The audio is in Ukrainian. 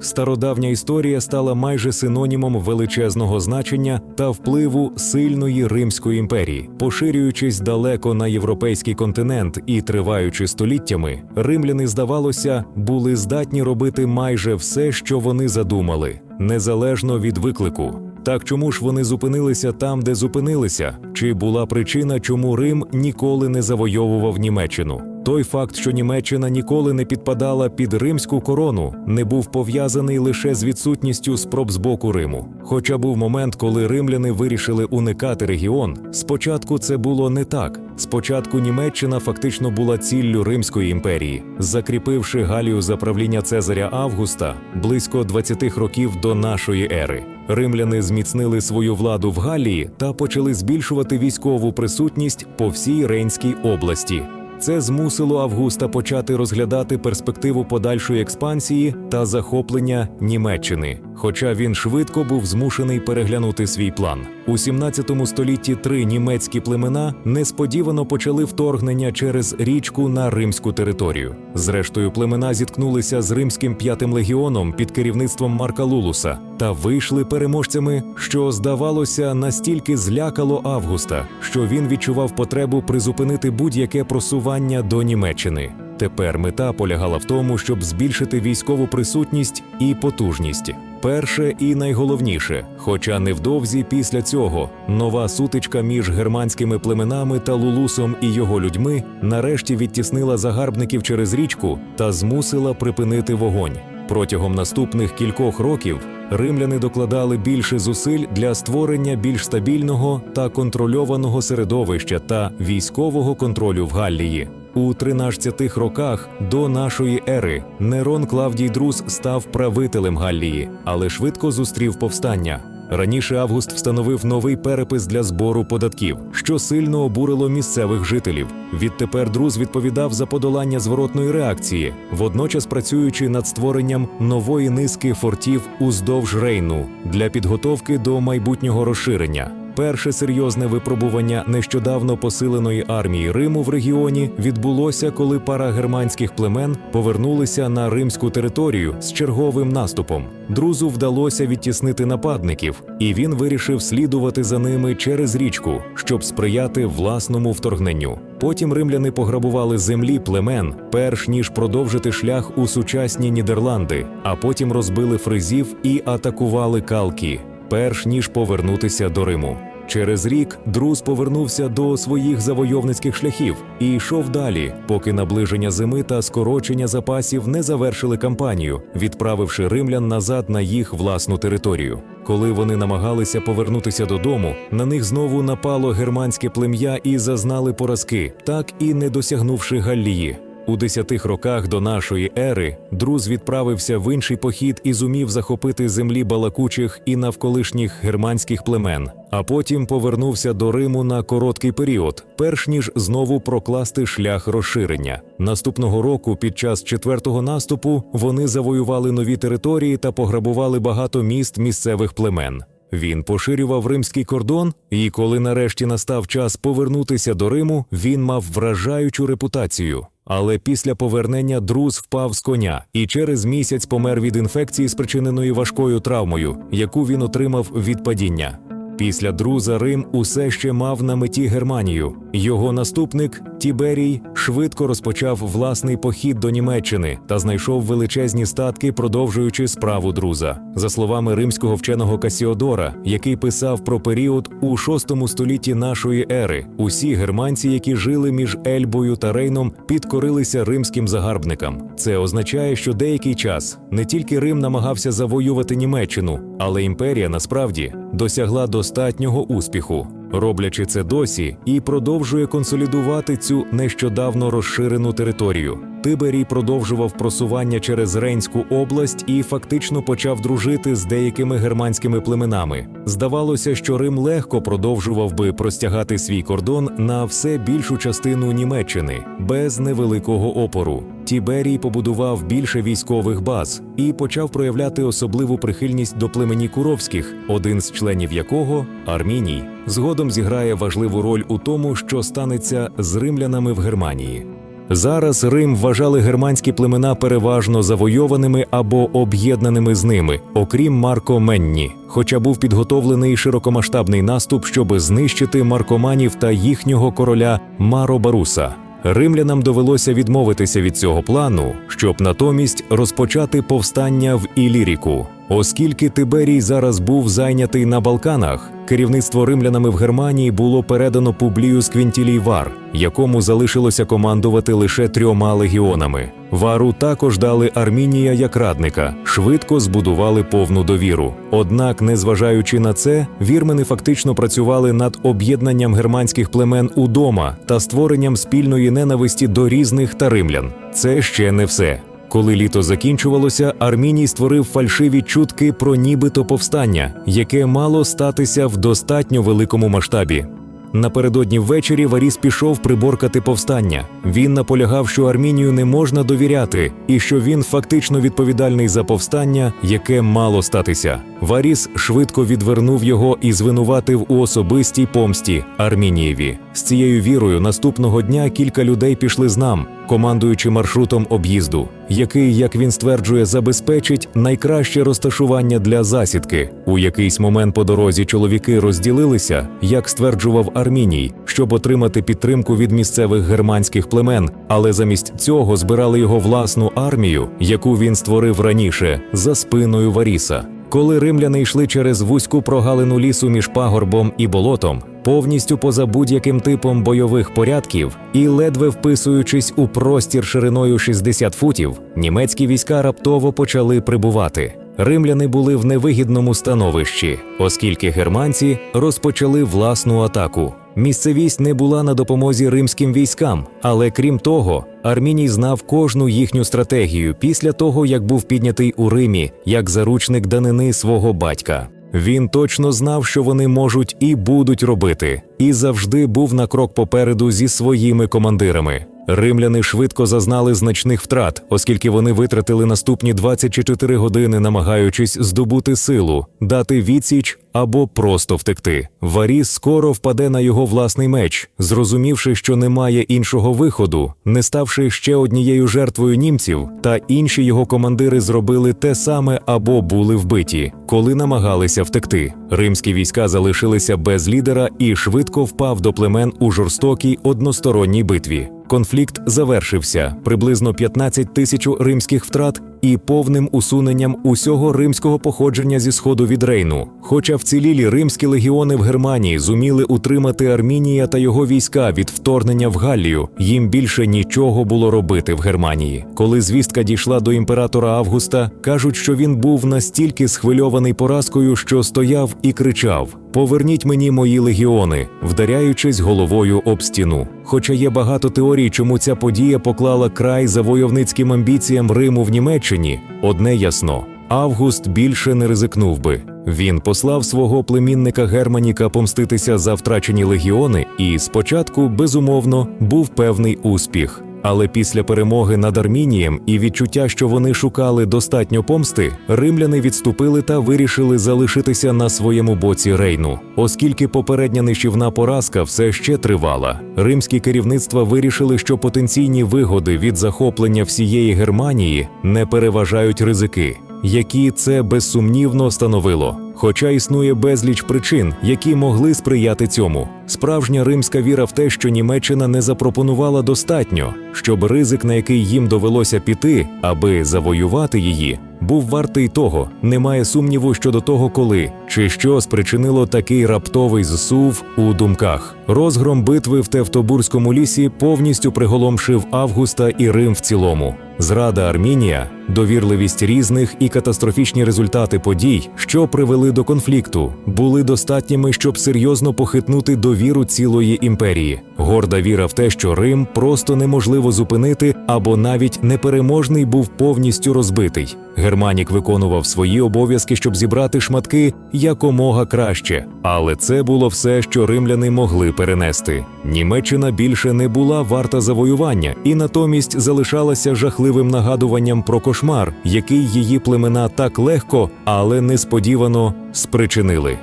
Стародавня історія стала майже синонімом величезного значення та впливу сильної Римської імперії, поширюючись далеко на європейський континент і триваючи століттями, римляни, здавалося, були здатні робити майже все, що вони задумали, незалежно від виклику. Так чому ж вони зупинилися там, де зупинилися? Чи була причина, чому Рим ніколи не завойовував Німеччину? Той факт, що Німеччина ніколи не підпадала під римську корону, не був пов'язаний лише з відсутністю спроб з боку Риму. Хоча був момент, коли римляни вирішили уникати регіон, спочатку це було не так. Спочатку Німеччина фактично була ціллю Римської імперії, закріпивши Галію за правління Цезаря Августа близько 20 років до нашої ери. Римляни зміцнили свою владу в Галії та почали збільшувати військову присутність по всій Рейнській області. Це змусило Августа почати розглядати перспективу подальшої експансії та захоплення Німеччини. Хоча він швидко був змушений переглянути свій план. У 17 столітті три німецькі племена несподівано почали вторгнення через річку на римську територію. Зрештою, племена зіткнулися з римським п'ятим легіоном під керівництвом Марка Лулуса та вийшли переможцями, що здавалося настільки злякало Августа, що він відчував потребу призупинити будь-яке просування до Німеччини. Тепер мета полягала в тому, щоб збільшити військову присутність і потужність. Перше і найголовніше, хоча невдовзі після цього нова сутичка між германськими племенами та Лулусом і його людьми нарешті відтіснила загарбників через річку та змусила припинити вогонь. Протягом наступних кількох років римляни докладали більше зусиль для створення більш стабільного та контрольованого середовища та військового контролю в Галлії. У 13 роках до нашої ери Нерон Клавдій Друз став правителем Галлії, але швидко зустрів повстання. Раніше Август встановив новий перепис для збору податків, що сильно обурило місцевих жителів. Відтепер Друз відповідав за подолання зворотної реакції, водночас працюючи над створенням нової низки фортів уздовж Рейну для підготовки до майбутнього розширення. Перше серйозне випробування нещодавно посиленої армії Риму в регіоні відбулося, коли пара германських племен повернулися на римську територію з черговим наступом. Друзу вдалося відтіснити нападників, і він вирішив слідувати за ними через річку, щоб сприяти власному вторгненню. Потім римляни пограбували землі племен, перш ніж продовжити шлях у сучасні Нідерланди, а потім розбили фризів і атакували калки, перш ніж повернутися до Риму. Через рік Друз повернувся до своїх завойовницьких шляхів і йшов далі, поки наближення зими та скорочення запасів не завершили кампанію, відправивши римлян назад на їх власну територію. Коли вони намагалися повернутися додому, на них знову напало германське плем'я і зазнали поразки, так і не досягнувши Галлії. У десятих роках до нашої ери Друз відправився в інший похід і зумів захопити землі балакучих і навколишніх германських племен, а потім повернувся до Риму на короткий період, перш ніж знову прокласти шлях розширення. Наступного року, під час четвертого наступу, вони завоювали нові території та пограбували багато міст місцевих племен. Він поширював римський кордон, і коли нарешті настав час повернутися до Риму, він мав вражаючу репутацію. Але після повернення друз впав з коня і через місяць помер від інфекції, спричиненої важкою травмою, яку він отримав від падіння. Після друза Рим усе ще мав на меті Германію. Його наступник Тіберій швидко розпочав власний похід до Німеччини та знайшов величезні статки, продовжуючи справу друза. За словами римського вченого Касіодора, який писав про період у VI столітті нашої ери, усі германці, які жили між Ельбою та Рейном, підкорилися римським загарбникам. Це означає, що деякий час не тільки Рим намагався завоювати Німеччину, але імперія насправді досягла достатнього успіху, роблячи це досі і продовжує консолідувати цю нещодавно розширену територію. Тиберій продовжував просування через Рейнську область і фактично почав дружити з деякими германськими племенами. Здавалося, що Рим легко продовжував би простягати свій кордон на все більшу частину Німеччини без невеликого опору. Тіберій побудував більше військових баз і почав проявляти особливу прихильність до племені Куровських, один з членів якого Арміній, згодом зіграє важливу роль у тому, що станеться з римлянами в Германії. Зараз Рим вважали германські племена переважно завойованими або об'єднаними з ними, окрім Марко Менні. Хоча був підготовлений широкомасштабний наступ, щоб знищити маркоманів та їхнього короля Маро Баруса. Римлянам довелося відмовитися від цього плану, щоб натомість розпочати повстання в Іліріку. Оскільки Тиберій зараз був зайнятий на Балканах, керівництво римлянами в Германії було передано Публію Сквінтілій Вар, якому залишилося командувати лише трьома легіонами. Вару також дали Армінія як радника, швидко збудували повну довіру. Однак, незважаючи на це, вірмени фактично працювали над об'єднанням германських племен удома та створенням спільної ненависті до різних та римлян. Це ще не все. Коли літо закінчувалося, Арміній створив фальшиві чутки про нібито повстання, яке мало статися в достатньо великому масштабі. Напередодні ввечері Варіс пішов приборкати повстання. Він наполягав, що Армінію не можна довіряти, і що він фактично відповідальний за повстання, яке мало статися. Варіс швидко відвернув його і звинуватив у особистій помсті Армінієві. З цією вірою наступного дня кілька людей пішли з нам, командуючи маршрутом об'їзду, який, як він стверджує, забезпечить найкраще розташування для засідки. У якийсь момент по дорозі чоловіки розділилися, як стверджував Арміній, щоб отримати підтримку від місцевих германських племен, але замість цього збирали його власну армію, яку він створив раніше за спиною Варіса. Коли римляни йшли через вузьку прогалину лісу між пагорбом і болотом, повністю поза будь-яким типом бойових порядків і ледве вписуючись у простір шириною 60 футів, німецькі війська раптово почали прибувати. Римляни були в невигідному становищі, оскільки германці розпочали власну атаку. Місцевість не була на допомозі римським військам, але крім того, Арміній знав кожну їхню стратегію після того, як був піднятий у Римі як заручник данини свого батька. Він точно знав, що вони можуть і будуть робити, і завжди був на крок попереду зі своїми командирами. Римляни швидко зазнали значних втрат, оскільки вони витратили наступні 24 години, намагаючись здобути силу, дати відсіч або просто втекти. Варіс скоро впаде на його власний меч, зрозумівши, що немає іншого виходу, не ставши ще однією жертвою німців, та інші його командири зробили те саме або були вбиті, коли намагалися втекти. Римські війська залишилися без лідера і швидко впав до племен у жорстокій односторонній битві. Конфлікт завершився приблизно 15 тисяч римських втрат і повним усуненням усього римського походження зі сходу від Рейну. Хоча вцілілі римські легіони в Германії зуміли утримати Армінія та його війська від вторгнення в Галлію, їм більше нічого було робити в Германії. Коли звістка дійшла до імператора Августа, кажуть, що він був настільки схвильований поразкою, що стояв і кричав: Поверніть мені мої легіони, вдаряючись головою об стіну. Хоча є багато теорій, чому ця подія поклала край завойовницьким амбіціям Риму в Німеччині, одне ясно. Август більше не ризикнув би. Він послав свого племінника Германіка помститися за втрачені легіони, і спочатку, безумовно, був певний успіх. Але після перемоги над Армінієм і відчуття, що вони шукали достатньо помсти, римляни відступили та вирішили залишитися на своєму боці Рейну, оскільки попередня нищівна поразка все ще тривала. Римські керівництва вирішили, що потенційні вигоди від захоплення всієї Германії не переважають ризики, які це безсумнівно становило. Хоча існує безліч причин, які могли сприяти цьому. Справжня римська віра в те, що Німеччина не запропонувала достатньо, щоб ризик, на який їм довелося піти, аби завоювати її, був вартий того. Немає сумніву щодо того, коли чи що спричинило такий раптовий зсув у думках. Розгром битви в Тевтобурському лісі повністю приголомшив Августа і Рим в цілому. Зрада Армінія, довірливість різних і катастрофічні результати подій, що привели до конфлікту, були достатніми, щоб серйозно похитнути довіру цілої імперії. Горда віра в те, що Рим просто неможливо зупинити, або навіть непереможний був повністю розбитий. Германік виконував свої обов'язки, щоб зібрати шматки якомога краще, але це було все, що римляни могли перенести. Німеччина більше не була варта завоювання і натомість залишалася жахливим нагадуванням про кошмар, який її племена так легко, але несподівано спричинили.